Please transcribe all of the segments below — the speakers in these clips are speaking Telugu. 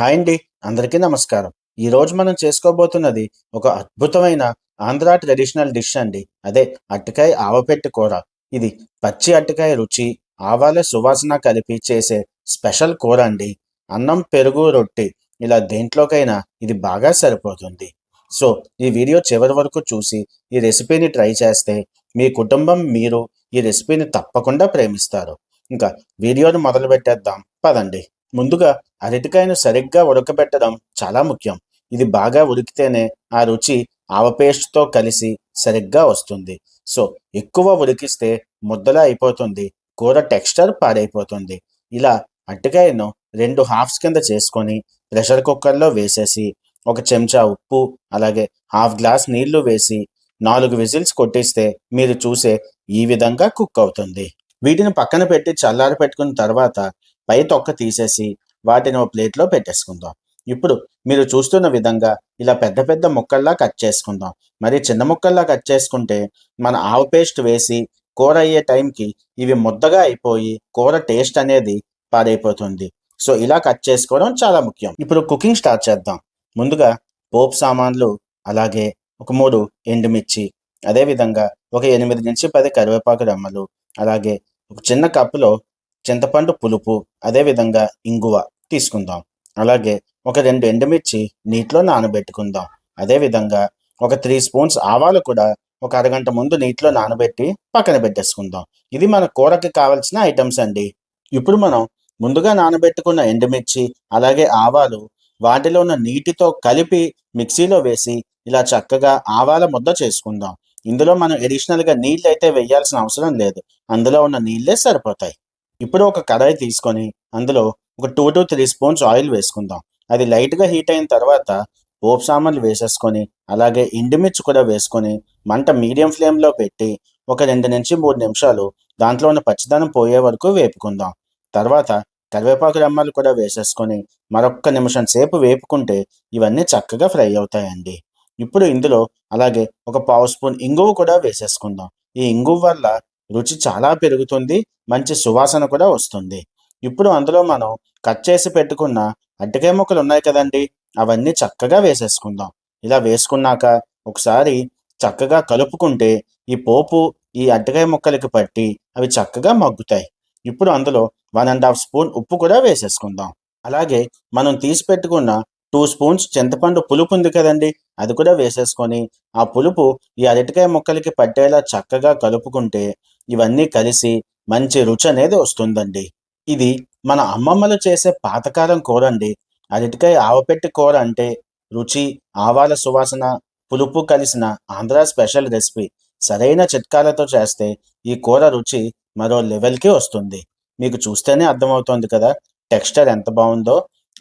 హాయ్ అండి అందరికీ నమస్కారం. ఈరోజు మనం చేసుకోబోతున్నది ఒక అద్భుతమైన ఆంధ్ర ట్రెడిషనల్ డిష్ అండి. అదే అట్టకాయ ఆవపెట్టు కూర. ఇది పచ్చి అట్టకాయ రుచి ఆవాల సువాసన కలిపి చేసే స్పెషల్ కూర అండి. అన్నం పెరుగు రొట్టె ఇలా దేంట్లోకైనా ఇది బాగా సరిపోతుంది. సో ఈ వీడియో చివరి వరకు చూసి ఈ రెసిపీని ట్రై చేస్తే మీ కుటుంబం మీరు ఈ రెసిపీని తప్పకుండా ప్రేమిస్తారు. ఇంకా వీడియోని మొదలు పెట్టేద్దాం పదండి. ముందుగా అరటికాయను సరిగ్గా ఉడకబెట్టడం చాలా ముఖ్యం. ఇది బాగా ఉడికితేనే ఆ రుచి ఆవ పేస్ట్తో కలిసి సరిగ్గా వస్తుంది. సో ఎక్కువ ఉడికిస్తే ముద్దలా అయిపోతుంది కూర టెక్స్చర్ పాడైపోతుంది. ఇలా అరటికాయను రెండు హాఫ్స్ కింద చేసుకొని ప్రెషర్ కుక్కర్లో వేసేసి ఒక చెంచా ఉప్పు అలాగే హాఫ్ గ్లాస్ నీళ్ళు వేసి నాలుగు విజిల్స్ కొట్టిస్తే మీరు చూసే ఈ విధంగా కుక్ అవుతుంది. వీటిని పక్కన పెట్టి చల్లారి పెట్టుకున్న తర్వాత పై తొక్క తీసేసి వాటిని ఓ ప్లేట్లో పెట్టేసుకుందాం. ఇప్పుడు మీరు చూస్తున్న విధంగా ఇలా పెద్ద పెద్ద ముక్కల్లా కట్ చేసుకుందాం. మరి చిన్న ముక్కల్లా కట్ చేసుకుంటే మన ఆవు పేస్ట్ వేసి కూర అయ్యే టైంకి ఇవి ముద్దగా అయిపోయి కూర టేస్ట్ అనేది పాడైపోతుంది. సో ఇలా కట్ చేసుకోవడం చాలా ముఖ్యం. ఇప్పుడు కుకింగ్ స్టార్ట్ చేద్దాం. ముందుగా పోపు సామాన్లు అలాగే ఒక మూడు ఎండుమిర్చి అదేవిధంగా ఒక ఎనిమిది నుంచి పది కరివేపాకు రెమ్మలు అలాగే ఒక చిన్న కప్పులో చింతపండు పులుపు అదేవిధంగా ఇంగువ తీసుకుందాం. అలాగే ఒక రెండు ఎండుమిర్చి నీటిలో నానబెట్టుకుందాం. అదేవిధంగా ఒక త్రీ స్పూన్స్ ఆవాలు కూడా ఒక అరగంట ముందు నీటిలో నానబెట్టి పక్కన పెట్టేసుకుందాం. ఇది మన కూరకి కావాల్సిన ఐటమ్స్ అండి. ఇప్పుడు మనం ముందుగా నానబెట్టుకున్న ఎండుమిర్చి అలాగే ఆవాలు వాటిలో ఉన్న నీటితో కలిపి మిక్సీలో వేసి ఇలా చక్కగా ఆవాల ముద్ద చేసుకుందాం. ఇందులో మనం అడిషనల్గా నీళ్ళు అయితే వేయాల్సిన అవసరం లేదు. అందులో ఉన్న నీళ్ళే సరిపోతాయి. ఇప్పుడు ఒక కడాయి తీసుకొని అందులో ఒక two to three spoons oil వేసుకుందాం. అది లైట్గా హీట్ అయిన తర్వాత పోపు సామాన్లు వేసేసుకొని అలాగే ఎండుమిర్చి కూడా వేసుకొని మంట మీడియం ఫ్లేమ్లో పెట్టి ఒక రెండు నుంచి మూడు నిమిషాలు దాంట్లో ఉన్న పచ్చిదనం పోయే వరకు వేపుకుందాం. తర్వాత కరివేపాకు రెమ్మలు కూడా వేసేసుకొని మరొక్క నిమిషం సేపు వేపుకుంటే ఇవన్నీ చక్కగా ఫ్రై అవుతాయండి. ఇప్పుడు ఇందులో అలాగే ఒక పావు స్పూన్ ఇంగువ కూడా వేసేసుకుందాం. ఈ ఇంగువ వల్ల రుచి చాలా పెరుగుతుంది మంచి సువాసన కూడా వస్తుంది. ఇప్పుడు అందులో మనం కట్ చేసి పెట్టుకున్న అడ్డకాయ ముక్కలు ఉన్నాయి కదండి. అవన్నీ చక్కగా వేసేసుకుందాం. ఇలా వేసుకున్నాక ఒకసారి చక్కగా కలుపుకుంటే ఈ పోపు ఈ అడ్డకాయ ముక్కలకి పట్టి అవి చక్కగా మగ్గుతాయి. ఇప్పుడు అందులో వన్ అండ్ హాఫ్ స్పూన్ ఉప్పు కూడా వేసేసుకుందాం. అలాగే మనం తీసి పెట్టుకున్న టూ స్పూన్స్ చింతపండు పులుపు ఉంది కదండి. అది కూడా వేసేసుకొని ఆ పులుపు ఈ అరటికాయ ముక్కలకి పట్టేలా చక్కగా కలుపుకుంటే ఇవన్నీ కలిసి మంచి రుచి అనేది వస్తుందండి. ఇది మన అమ్మమ్మలు చేసే పాతకాలం కూర అండి అరటికాయ ఆవపెట్టి కూర అంటే రుచి ఆవాల సువాసన పులుపు కలిసిన ఆంధ్ర స్పెషల్ రెసిపీ. సరైన చిట్కాలతో చేస్తే ఈ కూర రుచి మరో లెవెల్కి వస్తుంది. మీకు చూస్తేనే అర్థమవుతోంది కదా టెక్స్చర్ ఎంత బాగుందో.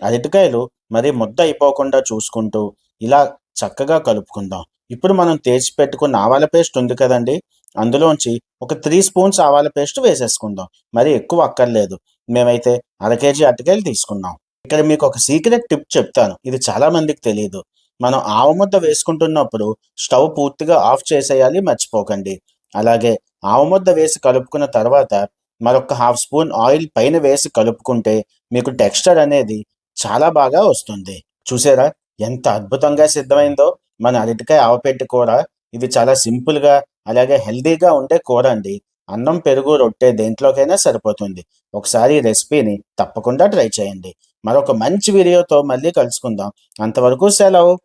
అరటికాయలు మరి ముద్ద అయిపోకుండా చూసుకుంటూ ఇలా చక్కగా కలుపుకుందాం. ఇప్పుడు మనం తెచ్చి పెట్టుకున్న ఆవాల పేస్ట్ ఉంది కదండి? అందులోంచి ఒక త్రీ స్పూన్స్ ఆవాల పేస్ట్ వేసేసుకుందాం. మరి ఎక్కువ అక్కర్లేదు. మేమైతే అర కేజీ అరటికాయలు తీసుకున్నాం. ఇక్కడ మీకు ఒక సీక్రెట్ టిప్ చెప్తాను. ఇది చాలా మందికి తెలియదు మనం ఆవ ముద్ద వేసుకుంటున్నప్పుడు స్టవ్ పూర్తిగా ఆఫ్ చేసేయాలి మర్చిపోకండి. అలాగే ఆవ ముద్ద వేసి కలుపుకున్న తర్వాత మరొక హాఫ్ స్పూన్ ఆయిల్ పైన వేసి కలుపుకుంటే మీకు టెక్స్చర్ అనేది చాలా బాగా వస్తుంది. చూసారా? ఎంత అద్భుతంగా సిద్ధమైందో మన అరటికాయ ఆవపెట్టి కూర. ఇది చాలా సింపుల్గా అలాగే హెల్దీగా ఉండే కూర అండి. అన్నం పెరుగు రొట్టె దేంట్లోకైనా సరిపోతుంది. ఒకసారి ఈ రెసిపీని తప్పకుండా ట్రై చేయండి. మరొక మంచి వీడియోతో మళ్ళీ కలుసుకుందాం. అంతవరకు సెలవు.